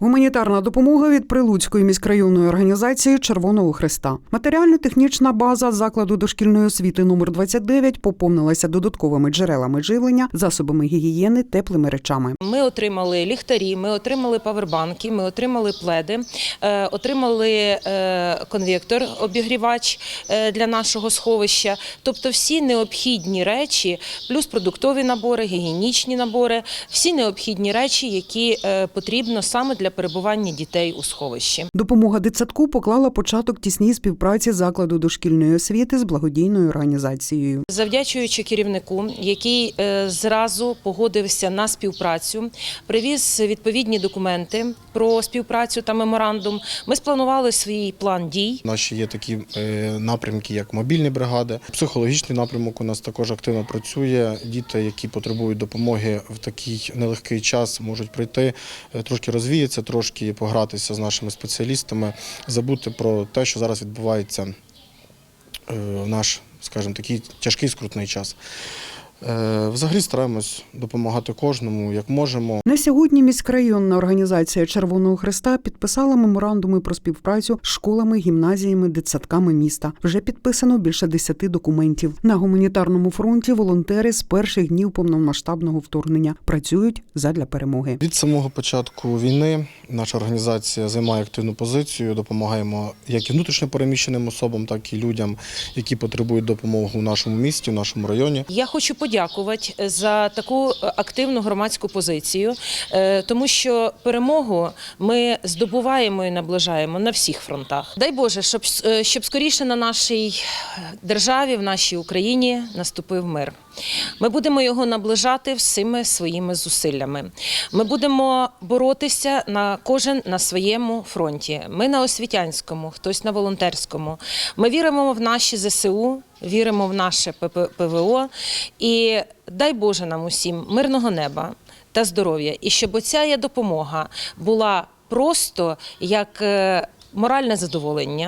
Гуманітарна допомога від Прилуцької міськрайонної організації Червоного Христа. Матеріально-технічна база закладу дошкільної освіти номер 29 поповнилася додатковими джерелами живлення, засобами гігієни, теплими речами. Ми отримали ліхтарі, ми отримали павербанки, ми отримали пледи, е, отримали е, конвектор, обігрівач е, для нашого сховища. Тобто всі необхідні речі, плюс продуктові набори, гігієнічні набори, всі необхідні речі, які потрібно саме для перебування дітей у сховищі. Допомога дитсадку поклала початок тісній співпраці закладу дошкільної освіти з благодійною організацією. Завдячуючи керівнику, який е, зразу погодився на співпрацю, привіз відповідні документи про співпрацю та меморандум. Ми спланували свій план дій. У нас ще є такі е, напрямки, як мобільні бригади. Психологічний напрямок у нас також активно працює. Діти, які потребують допомоги в такий нелегкий час, можуть прийти, е, трошки розвіятися, трошки погратися з нашими спеціалістами, забути про те, що зараз відбувається е, в наш, скажімо, такий тяжкий скрутний час. Е, Взагалі стараємось допомагати кожному, як можемо. На сьогодні міськрайонна організація Червоного Христа підписала меморандуми про співпрацю з школами, гімназіями, дитсадками міста. Вже підписано більше десяти документів. На гуманітарному фронті волонтери з перших днів повномасштабного вторгнення працюють задля перемоги. Від самого початку війни наша організація займає активну позицію. Допомагаємо як і внутрішньо переміщеним особам, так і людям, які потребують допомоги у нашому місті, в нашому районі. Я хочу подякувати за таку е, активну громадську позицію, е, тому що перемогу ми здобуваємо і наближаємо на всіх фронтах. Дай Боже, щоб, е, щоб скоріше на нашій державі, в нашій Україні наступив мир. Ми будемо його наближати всіми своїми зусиллями. Ми будемо боротися на кожен на своєму фронті. Ми на освітянському, хтось на волонтерському. Ми віримо в наші ЗСУ, віримо в наше ПВО. І дай Боже нам усім мирного неба та здоров'я. І щоб оця допомога була просто як е, моральне задоволення.